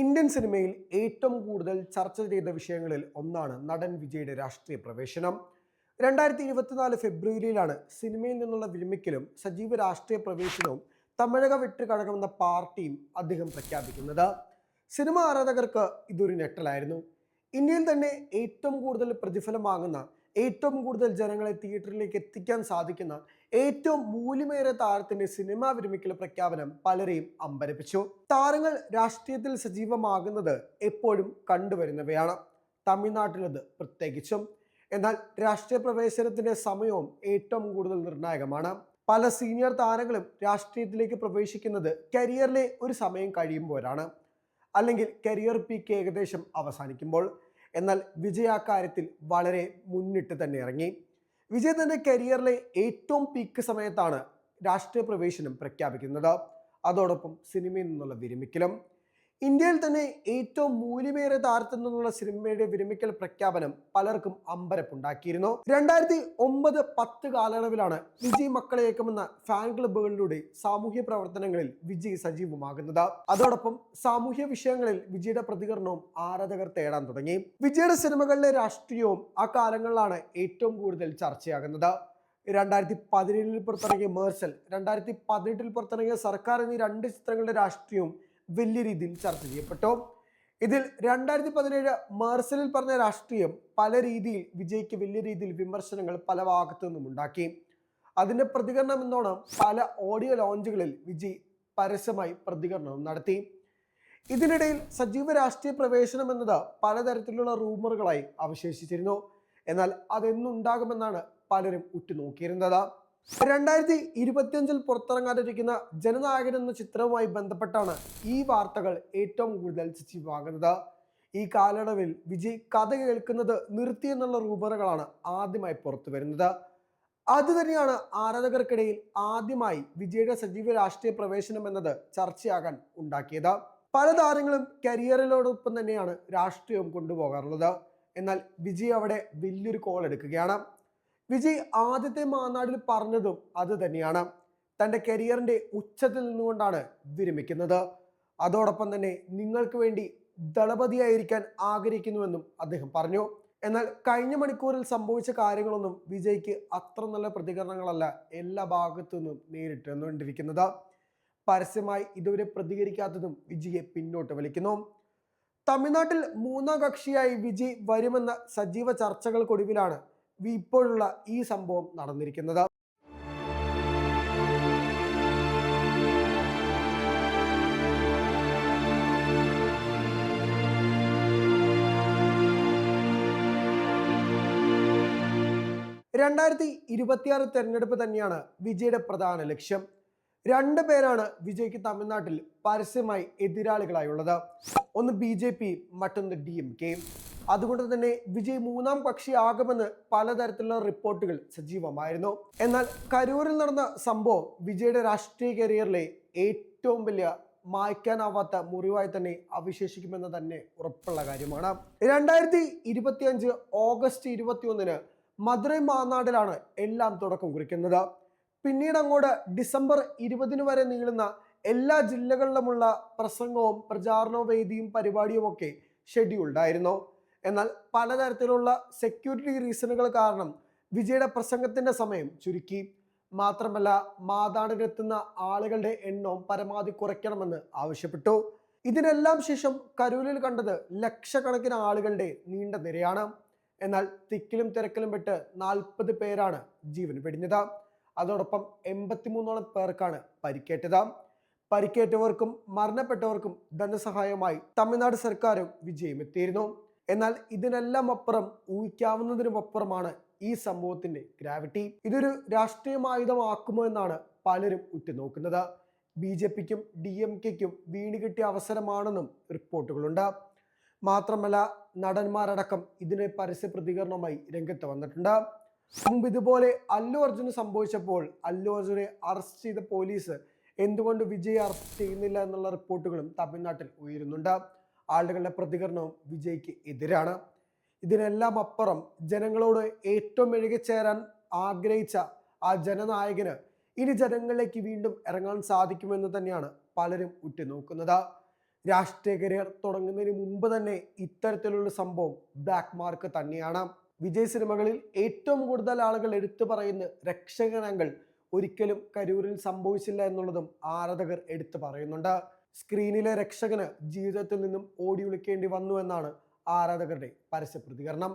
Indian സിനിമയിൽ ഏറ്റവും കൂടുതൽ ചർച്ച ചെയ്ത വിഷയങ്ങളിൽ ഒന്നാണ് നടൻ വിജയുടെ രാഷ്ട്രീയ പ്രവേശനം. രണ്ടായിരത്തി ഇരുപത്തിനാല് ഫെബ്രുവരിയിലാണ് സിനിമയിൽ നിന്നുള്ള വിരമിക്കലും സജീവ രാഷ്ട്രീയ പ്രവേശനവും തമിഴക വിട്ട് കഴകമെന്ന പാർട്ടിയും അദ്ദേഹം പ്രഖ്യാപിക്കുന്നത്. സിനിമ ആരാധകർക്ക് ഇതൊരു ഞെട്ടലായിരുന്നു. ഇന്ത്യയിൽ തന്നെ ഏറ്റവും കൂടുതൽ പ്രതിഫലം വാങ്ങുന്ന ഏറ്റവും കൂടുതൽ ജനങ്ങളെ തിയേറ്ററിലേക്ക് എത്തിക്കാൻ സാധിക്കുന്ന ഏറ്റവും മൂല്യമേറിയ താരത്തിന്റെ സിനിമാ വിരമിക്കൽ പ്രഖ്യാപനം പലരെയും അമ്പരപ്പിച്ചു. താരങ്ങൾ രാഷ്ട്രീയത്തിൽ സജീവമാകുന്നത് എപ്പോഴും കണ്ടുവരുന്നവയാണ്. തമിഴ്നാട്ടിലത് പ്രത്യേകിച്ചും. എന്നാൽ രാഷ്ട്രീയ പ്രവേശനത്തിന്റെ സമയവും ഏറ്റവും കൂടുതൽ നിർണായകമാണ്. പല സീനിയർ താരങ്ങളും രാഷ്ട്രീയത്തിലേക്ക് പ്രവേശിക്കുന്നത് കരിയറിലെ ഒരു സമയം കഴിയുമ്പോഴാണ്. അല്ലെങ്കിൽ കരിയർ പീക്ക് ഏകദേശം അവസാനിക്കുമ്പോൾ. എന്നാൽ വിജയ കാര്യത്തിൽ വളരെ മുന്നിട്ട് തന്നെ ഇറങ്ങി. വിജയ് തന്റെ കരിയറിലെ ഏറ്റവും പീക്ക് സമയത്താണ് രാഷ്ട്രീയ പ്രവേശനം പ്രഖ്യാപിക്കുന്നത്. അതോടൊപ്പം സിനിമയിൽ നിന്നുള്ള വിരമിക്കലും. ഇന്ത്യയിൽ തന്നെ ഏറ്റവും താരത്തിൽ നിന്നുള്ള സിനിമയുടെ വിരമിക്കൽ പ്രഖ്യാപനം പലർക്കും അമ്പരപ്പുണ്ടാക്കിയിരുന്നു. രണ്ടായിരത്തി ഒമ്പത് പത്ത് കാലയളവിലാണ് വിജയ് മക്കളേക്കുമെന്ന ഫാൻ ക്ലബ്ബുകളിലൂടെ സാമൂഹ്യ പ്രവർത്തനങ്ങളിൽ വിജയ് സജീവമാകുന്നത്. അതോടൊപ്പം സാമൂഹ്യ വിഷയങ്ങളിൽ വിജയുടെ പ്രതികരണവും ആരാധകർ തേടാൻ തുടങ്ങി. വിജയുടെ സിനിമകളിലെ രാഷ്ട്രീയവും ആ കാലങ്ങളിലാണ് ഏറ്റവും കൂടുതൽ ചർച്ചയാകുന്നത്. രണ്ടായിരത്തി പതിനേഴിൽ പുറത്തിറങ്ങിയ മേഴ്സൽ രണ്ടായിരത്തി പതിനെട്ടിൽ പുറത്തിറങ്ങിയ സർക്കാർ എന്നീ രണ്ട് ചിത്രങ്ങളുടെ രാഷ്ട്രീയവും വലിയ രീതിയിൽ ചർച്ച ചെയ്യപ്പെട്ടു? ഇതിൽ രണ്ടായിരത്തി പതിനേഴ് മേഴ്സലിൽ പറഞ്ഞ രാഷ്ട്രീയം പല രീതിയിൽ വിജയ്ക്ക് വലിയ രീതിയിൽ വിമർശനങ്ങൾ പല ഭാഗത്തു നിന്നും ഉണ്ടാക്കി. അതിന്റെ പ്രതികരണം എന്നോണം പല ഓഡിയോ ലോഞ്ചുകളിൽ വിജയ് പരസ്യമായി പ്രതികരണവും നടത്തി. ഇതിനിടയിൽ സജീവ രാഷ്ട്രീയ പ്രവേശനം എന്നത് പലതരത്തിലുള്ള റൂമറുകളായി അവശേഷിച്ചിരുന്നു. എന്നാൽ അതെന്നുണ്ടാകുമെന്നാണ് പലരും ഉറ്റുനോക്കിയിരുന്നത്. രണ്ടായിരത്തി ഇരുപത്തിയഞ്ചിൽ പുറത്തിറങ്ങാതിരിക്കുന്ന ജനനായകൻ എന്ന ചിത്രവുമായി ബന്ധപ്പെട്ടാണ് ഈ വാർത്തകൾ ഏറ്റവും കൂടുതൽ സജീവമാകുന്നത്. ഈ കാലയളവിൽ വിജയ് കഥ കേൾക്കുന്നത് നിർത്തി എന്നുള്ള റൂമറുകളാണ് ആദ്യമായി പുറത്തു വരുന്നത്. അത് തന്നെയാണ് ആരാധകർക്കിടയിൽ ആദ്യമായി വിജയുടെ സജീവ രാഷ്ട്രീയ പ്രവേശനം എന്നത് ചർച്ചയാകാൻ ഉണ്ടാക്കിയത്. പല താരങ്ങളും കരിയറിനോടൊപ്പം തന്നെയാണ് രാഷ്ട്രീയം കൊണ്ടുപോകാറുള്ളത്. എന്നാൽ വിജയ് അവിടെ വലിയൊരു കോൾ എടുക്കുകയാണ്. വിജയ് ആദ്യത്തെ മാനാടിൽ പറഞ്ഞതും അത് തന്നെയാണ്. തന്റെ കരിയറിന്റെ ഉച്ചത്തിൽ നിന്നുകൊണ്ടാണ് വിരമിക്കുന്നത്. അതോടൊപ്പം തന്നെ നിങ്ങൾക്ക് വേണ്ടി ദളപതിയായിരിക്കാൻ ആഗ്രഹിക്കുന്നുവെന്നും അദ്ദേഹം പറഞ്ഞു. എന്നാൽ കഴിഞ്ഞ മണിക്കൂറിൽ സംഭവിച്ച കാര്യങ്ങളൊന്നും വിജയ്ക്ക് അത്ര നല്ല പ്രതികരണങ്ങളല്ല എല്ലാ ഭാഗത്തു നിന്നും നേരിട്ട് വന്നുകൊണ്ടിരിക്കുന്നത്. പരസ്യമായി ഇതുവരെ പ്രതികരിക്കാത്തതും വിജയെ പിന്നോട്ട് വലിക്കുന്നു. തമിഴ്നാട്ടിൽ മൂന്നാം കക്ഷിയായി വിജയ് വരുമെന്ന സജീവ ചർച്ചകൾക്കൊടുവിലാണ് ഇപ്പോഴുള്ള ഈ സംഭവം നടന്നിരിക്കുന്നത്. രണ്ടായിരത്തി ഇരുപത്തിയാറ് തെരഞ്ഞെടുപ്പ് തന്നെയാണ് വിജയുടെ പ്രധാന ലക്ഷ്യം. രണ്ട് പേരാണ് വിജയ്ക്ക് തമിഴ്നാട്ടിൽ പരസ്യമായി എതിരാളികളായുള്ളത്. ഒന്ന് ബി ജെ പി മറ്റൊന്ന് ഡി എം കെ. അതുകൊണ്ട് തന്നെ വിജയ് മൂന്നാം കക്ഷിയാകുമെന്ന് പലതരത്തിലുള്ള റിപ്പോർട്ടുകൾ സജീവമായിരുന്നു. എന്നാൽ കരൂരിൽ നടന്ന സംഭവം വിജയുടെ രാഷ്ട്രീയ കരിയറിലെ ഏറ്റവും വലിയ മായ്ക്കാനാവാത്ത മുറിവായി തന്നെ അവശേഷിക്കുമെന്ന് തന്നെ ഉറപ്പുള്ള കാര്യമാണ്. രണ്ടായിരത്തി ഇരുപത്തിയഞ്ച് ഓഗസ്റ്റ് ഇരുപത്തിയൊന്നിന് മധുരൈ മാനാടിലാണ് എല്ലാം തുടക്കം കുറിക്കുന്നത്. പിന്നീട് അങ്ങോട്ട് ഡിസംബർ ഇരുപതിന് വരെ നീളുന്ന എല്ലാ ജില്ലകളിലുമുള്ള പ്രസംഗവും പ്രചാരണ വേദിയും പരിപാടിയും ഒക്കെ ഷെഡ്യൂൾഡ് ആയിരുന്നു എന്നാൽ പലതരത്തിലുള്ള സെക്യൂരിറ്റി റീസണുകൾ കാരണം വിജയുടെ പ്രസംഗത്തിന്റെ സമയം ചുരുക്കി. മാത്രമല്ല മാതാടിനെത്തുന്ന ആളുകളുടെ എണ്ണവും പരമാവധി കുറയ്ക്കണമെന്ന് ആവശ്യപ്പെട്ടു. ഇതിനെല്ലാം ശേഷം കരൂരിൽ കണ്ടത് ലക്ഷക്കണക്കിന് ആളുകളുടെ നീണ്ട നിരയാണ്. എന്നാൽ തിക്കിലും തിരക്കിലും പെട്ട് നാൽപ്പത് പേരാണ് ജീവൻ വെടിഞ്ഞത് അതോടൊപ്പം എൺപത്തിമൂന്നോളം പേർക്കാണ് പരിക്കേറ്റത്. പരിക്കേറ്റവർക്കും മരണപ്പെട്ടവർക്കും ധനസഹായമായി തമിഴ്നാട് സർക്കാരും വിജയം എത്തിയിരുന്നു എന്നാൽ ഇതിനെല്ലാം അപ്പുറം ഊഹിക്കാവുന്നതിനും അപ്പുറമാണ് ഈ സംഭവത്തിന്റെ ഗ്രാവിറ്റി ഇതൊരു രാഷ്ട്രീയമായുധമാക്കുമോ എന്നാണ് പലരും ഉറ്റുനോക്കുന്നത്. ബി ജെ പിക്കും ഡി എം കെക്കും വീണ് കിട്ടിയ അവസരമാണെന്നും റിപ്പോർട്ടുകളുണ്ട്. മാത്രമല്ല നടന്മാരടക്കം ഇതിന് പരസ്യ പ്രതികരണവുമായി രംഗത്ത് വന്നിട്ടുണ്ട്. മുമ്പ് ഇതുപോലെ അല്ലു അർജുന് സംഭവിച്ചപ്പോൾ അല്ലു അർജുനെ അറസ്റ്റ് ചെയ്ത പോലീസ് എന്തുകൊണ്ട് വിജയ് അറസ്റ്റ് ചെയ്യുന്നില്ല എന്നുള്ള റിപ്പോർട്ടുകളും തമിഴ്നാട്ടിൽ ഉയരുന്നുണ്ട്. ആളുകളുടെ പ്രതികരണവും വിജയ്ക്ക് എതിരാണ്. ഇതിനെല്ലാം അപ്പുറം ജനങ്ങളോട് ഏറ്റവും ചേരാൻ ആഗ്രഹിച്ച ആ ജനനായകന് ഇനി ജനങ്ങളിലേക്ക് വീണ്ടും ഇറങ്ങാൻ സാധിക്കുമെന്ന് തന്നെയാണ് പലരും ഉറ്റുനോക്കുന്നത്. രാഷ്ട്രീയ കരിയർ തുടങ്ങുന്നതിന് മുമ്പ് തന്നെ ഇത്തരത്തിലുള്ള സംഭവം ബ്ലാക്ക് മാർക്ക് തന്നെയാണ്. വിജയ് സിനിമകളിൽ ഏറ്റവും കൂടുതൽ ആളുകൾ എടുത്തു പറയുന്ന രക്ഷകണങ്ങൾ ഒരിക്കലും കരൂരിൽ സംഭവിച്ചില്ല എന്നുള്ളതും ആരാധകർ എടുത്തു പറയുന്നുണ്ട്. സ്ക്രീനിലെ രക്ഷകന് ജീവിതത്തിൽ നിന്നും ഓടി ഒളിക്കേണ്ടി വന്നു എന്നാണ് ആരാധകരുടെ പരസ്യ പ്രതികരണം